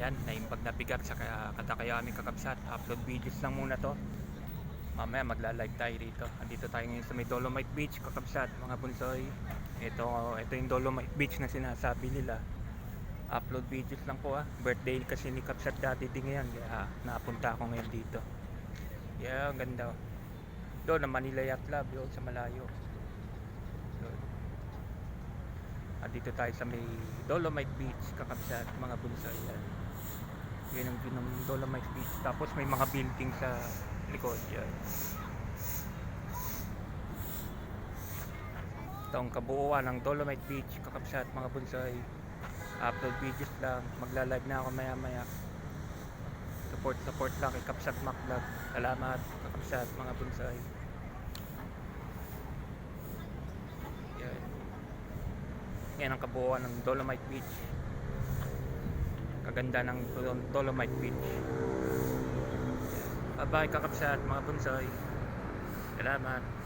Yan, naimbag na bigat sa kaya kada kaya aming kakabsat. Upload videos lang muna to. Mamaya magla-live tayo dito. Andito tayo ngayon sa may Dolomite Beach, kakabsat, mga bunsoy. Ito, ito yung Dolomite Beach na sinasabi nila. Upload videos lang po ah. Birthday kasi ni Kapsat Daddy din ngayon. Kaya napunta ako ngayon dito. Yeah, ang ganda. oh. Doon, ang Manila Yacht Club, yun, sa malayo. Doon. Andito tayo sa may Dolomite Beach, kakabsat, mga bunsay. Yan. Yan ang view ng Dolomite Beach. Tapos may mga building sa likod. Yan. Ito ang kabuuan ng Dolomite Beach, kakabsat, mga bunsay. Upload videos lang. Magla-live na ako maya maya. Support, support lang kay Kapsat Mac Vlog. Salamat, kakabsat, mga bunsay. Yan. Yan ang kabuuan ng Dolomite Beach. Kaganda ng Dol- Dolomite Beach. Bye-bye kakapsat mga bonsai. Salamat.